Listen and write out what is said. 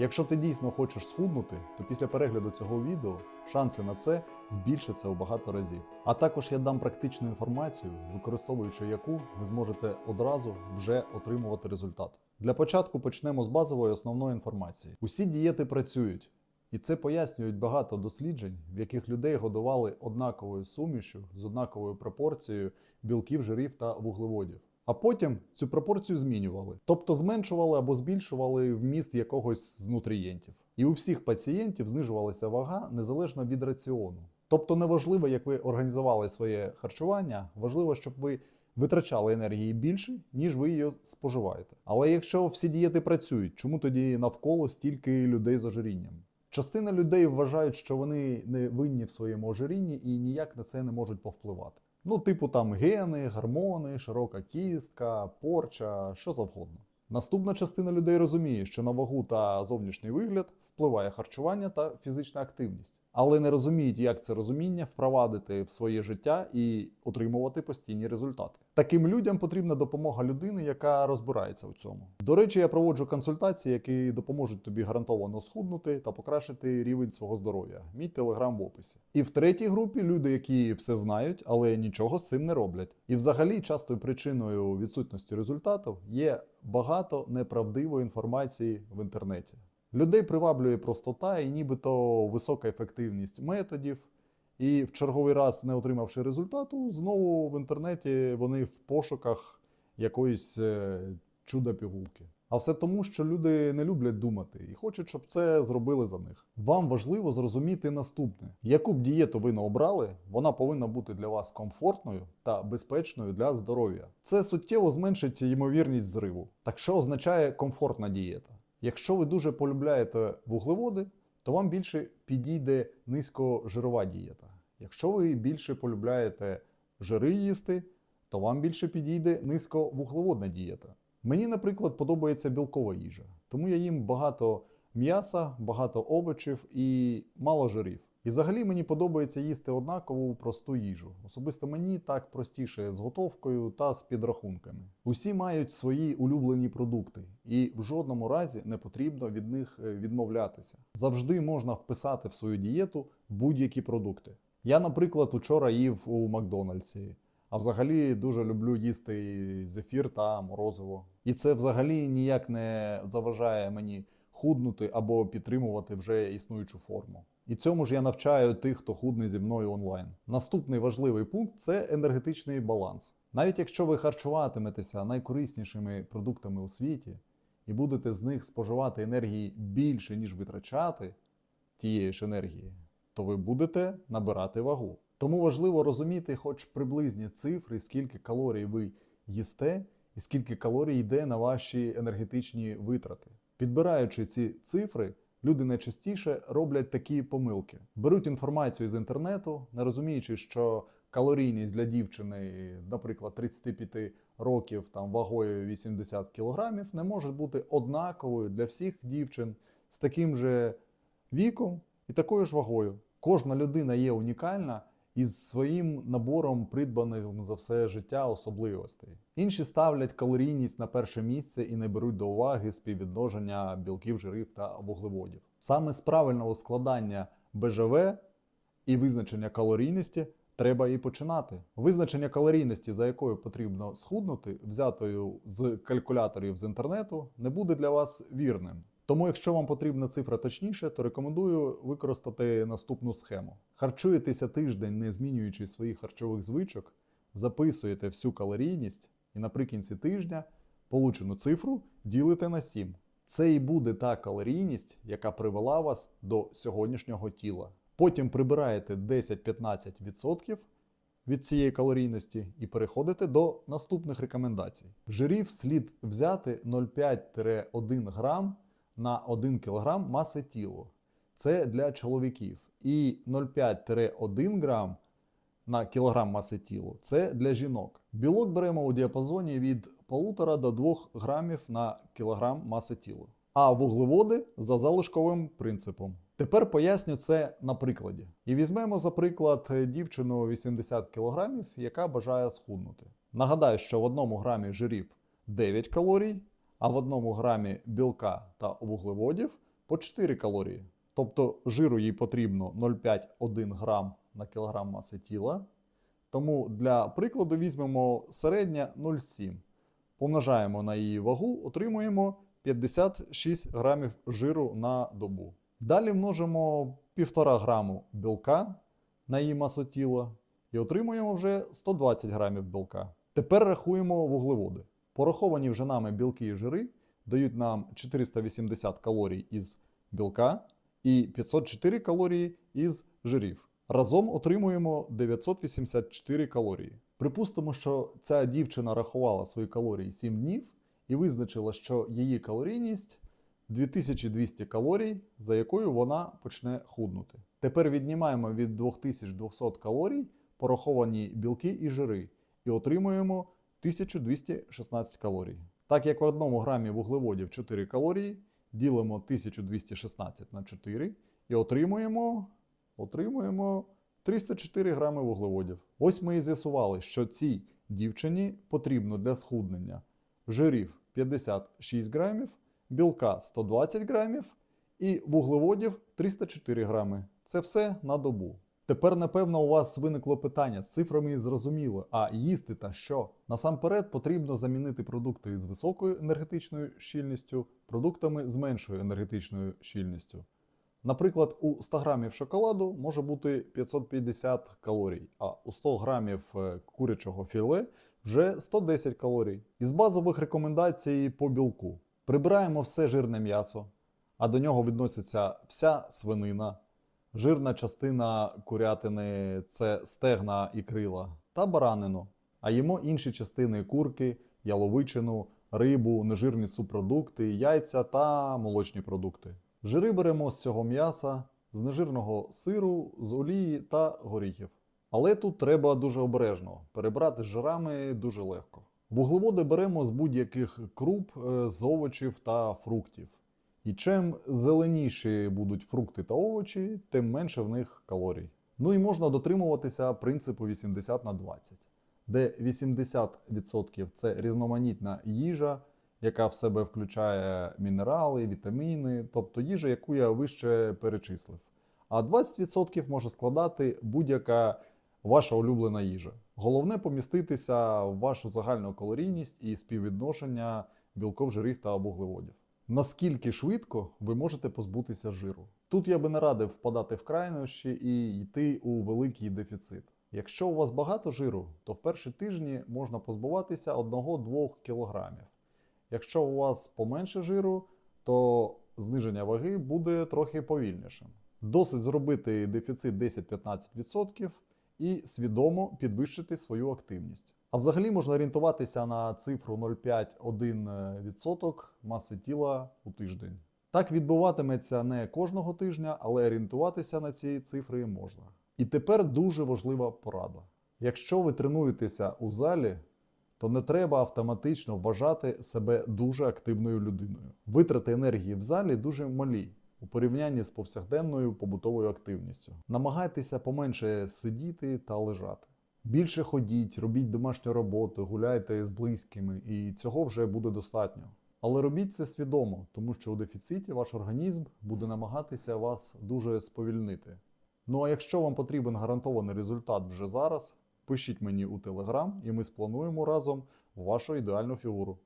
Якщо ти дійсно хочеш схуднути, то після перегляду цього відео шанси на це збільшаться у багато разів. А також я дам практичну інформацію, використовуючи яку ви зможете одразу вже отримувати результат. Для початку почнемо з базової основної інформації. Усі дієти працюють. І це пояснюють багато досліджень, в яких людей годували однаковою сумішю з однаковою пропорцією білків, жирів та вуглеводів. А потім цю пропорцію змінювали, тобто зменшували або збільшували вміст якогось з нутрієнтів. І у всіх пацієнтів знижувалася вага незалежно від раціону. Тобто неважливо, як ви організували своє харчування, важливо, щоб ви витрачали енергії більше, ніж ви її споживаєте. Але якщо всі дієти працюють, чому тоді навколо стільки людей з ожирінням? Частина людей вважають, що вони не винні в своєму ожирінні і ніяк на це не можуть повпливати. Ну, типу там гени, гормони, широка кістка, порча, що завгодно. Наступна частина людей розуміє, що на вагу та зовнішній вигляд впливає харчування та фізична активність, але не розуміють, як це розуміння впровадити в своє життя і отримувати постійні результати. Таким людям потрібна допомога людини, яка розбирається у цьому. До речі, я проводжу консультації, які допоможуть тобі гарантовано схуднути та покращити рівень свого здоров'я. Мій телеграм в описі. І в третій групі люди, які все знають, але нічого з цим не роблять. І взагалі частою причиною відсутності результатів є багато неправдивої інформації в інтернеті. Людей приваблює простота і нібито висока ефективність методів. І в черговий раз, не отримавши результату, знову в інтернеті вони в пошуках якоїсь е, чудо-пігулки. А все тому, що люди не люблять думати і хочуть, щоб це зробили за них. Вам важливо зрозуміти наступне: яку б дієту ви не обрали, вона повинна бути для вас комфортною та безпечною для здоров'я. Це суттєво зменшить ймовірність зриву. Так що означає комфортна дієта? Якщо ви дуже полюбляєте вуглеводи, то вам більше підійде низькожирова дієта. Якщо ви більше полюбляєте жири їсти, то вам більше підійде низьковуглеводна дієта. Мені, наприклад, подобається білкова їжа, тому я їм багато м'яса, багато овочів і мало жирів. І взагалі мені подобається їсти однакову просту їжу. Особисто мені так простіше з готовкою та з підрахунками. Усі мають свої улюблені продукти, і в жодному разі не потрібно від них е, відмовлятися. Завжди можна вписати в свою дієту будь-які продукти. Я, наприклад, учора їв у Макдональдсі. А взагалі дуже люблю їсти зефір та морозиво. І це взагалі ніяк не заважає мені худнути або підтримувати вже існуючу форму. І цьому ж я навчаю тих, хто худний зі мною онлайн. Наступний важливий пункт це енергетичний баланс. Навіть якщо ви харчуватиметеся найкориснішими продуктами у світі і будете з них споживати енергії більше, ніж витрачати тієї ж енергії, то ви будете набирати вагу. Тому важливо розуміти хоч приблизні цифри, скільки калорій ви їсте, і скільки калорій йде на ваші енергетичні витрати. Підбираючи ці цифри, люди найчастіше роблять такі помилки: беруть інформацію з інтернету, не розуміючи, що калорійність для дівчини, наприклад, 35 років там вагою 80 кг, не може бути однаковою для всіх дівчин з таким же віком і такою ж вагою. Кожна людина є унікальна із своїм набором придбаних за все життя особливостей. Інші ставлять калорійність на перше місце і не беруть до уваги співвідношення білків, жирів та вуглеводів. Саме з правильного складання БЖВ і визначення калорійності треба і починати. Визначення калорійності, за якою потрібно схуднути, взятою з калькуляторів з інтернету, не буде для вас вірним. Тому, якщо вам потрібна цифра точніше, то рекомендую використати наступну схему. Харчуєтеся тиждень, не змінюючи своїх харчових звичок, записуєте всю калорійність і наприкінці тижня получену цифру ділите на 7. Це і буде та калорійність, яка привела вас до сьогоднішнього тіла. Потім прибираєте 10-15% від цієї калорійності і переходите до наступних рекомендацій. Жирів слід взяти 0,5-1 грам на 1 кг маси тіла. Це для чоловіків. І 0,5-1 грам на кілограм маси тіла це для жінок. Білок беремо у діапазоні від 1,5 до 2 грамів на кілограм маси тіла. А вуглеводи за залишковим принципом. Тепер поясню це на прикладі. І візьмемо за приклад дівчину 80 кг, яка бажає схуднути. Нагадаю, що в одному грамі жирів 9 калорій, а в одному грамі білка та вуглеводів по 4 калорії. Тобто жиру їй потрібно 0,5-1 грам на кілограм маси тіла. Тому для прикладу візьмемо середня 0,7. Помножаємо на її вагу, отримуємо 56 грамів жиру на добу. Далі множимо 1,5 граму білка на її масу тіла і отримуємо вже 120 грамів білка. Тепер рахуємо вуглеводи. Пораховані вже нами білки і жири дають нам 480 калорій із білка і 504 калорії із жирів. Разом отримуємо 984 калорії. Припустимо, що ця дівчина рахувала свої калорії 7 днів і визначила, що її калорійність 2200 калорій, за якою вона почне худнути. Тепер віднімаємо від 2200 калорій пораховані білки і жири і отримуємо 1216 калорій. Так як в одному грамі вуглеводів 4 калорії, ділимо 1216 на 4 і отримуємо, отримуємо 304 грами вуглеводів. Ось ми і з'ясували, що цій дівчині потрібно для схуднення жирів 56 грамів, білка 120 грамів і вуглеводів 304 грами. Це все на добу. Тепер, напевно, у вас виникло питання з цифрами зрозуміло. А їсти та що? Насамперед потрібно замінити продукти з високою енергетичною щільністю продуктами з меншою енергетичною щільністю. Наприклад, у 100 грамів шоколаду може бути 550 калорій, а у 100 грамів е, курячого філе вже 110 калорій. Із базових рекомендацій по білку прибираємо все жирне м'ясо, а до нього відноситься вся свинина, жирна частина курятини це стегна і крила та баранину, а їмо інші частини курки, яловичину, рибу, нежирні субпродукти, яйця та молочні продукти. Жири беремо з цього м'яса, з нежирного сиру, з олії та горіхів. Але тут треба дуже обережно. Перебрати з жирами дуже легко. Вуглеводи беремо з будь-яких круп, е, з овочів та фруктів. І чим зеленіші будуть фрукти та овочі, тим менше в них калорій. Ну і можна дотримуватися принципу 80 на 20, де 80% це різноманітна їжа, яка в себе включає мінерали, вітаміни, тобто їжа, яку я вище перечислив. А 20% може складати будь-яка ваша улюблена їжа. Головне поміститися в вашу загальну калорійність і співвідношення білков, жирів та вуглеводів. Наскільки швидко ви можете позбутися жиру? Тут я би не радив впадати в крайнощі і йти у великий дефіцит. Якщо у вас багато жиру, то в перші тижні можна позбуватися 1-2 кілограмів. Якщо у вас поменше жиру, то зниження ваги буде трохи повільнішим. Досить зробити дефіцит 10-15% і свідомо підвищити свою активність. А взагалі можна орієнтуватися на цифру 0,5-1% маси тіла у тиждень. Так відбуватиметься не кожного тижня, але орієнтуватися на ці цифри можна. І тепер дуже важлива порада. Якщо ви тренуєтеся у залі, то не треба автоматично вважати себе дуже активною людиною. Витрати енергії в залі дуже малі у порівнянні з повсякденною побутовою активністю. Намагайтеся поменше сидіти та лежати. Більше ходіть, робіть домашню роботу, гуляйте з близькими, і цього вже буде достатньо. Але робіть це свідомо, тому що у дефіциті ваш організм буде намагатися вас дуже сповільнити. Ну а якщо вам потрібен гарантований результат вже зараз, пишіть мені у Телеграм, і ми сплануємо разом вашу ідеальну фігуру.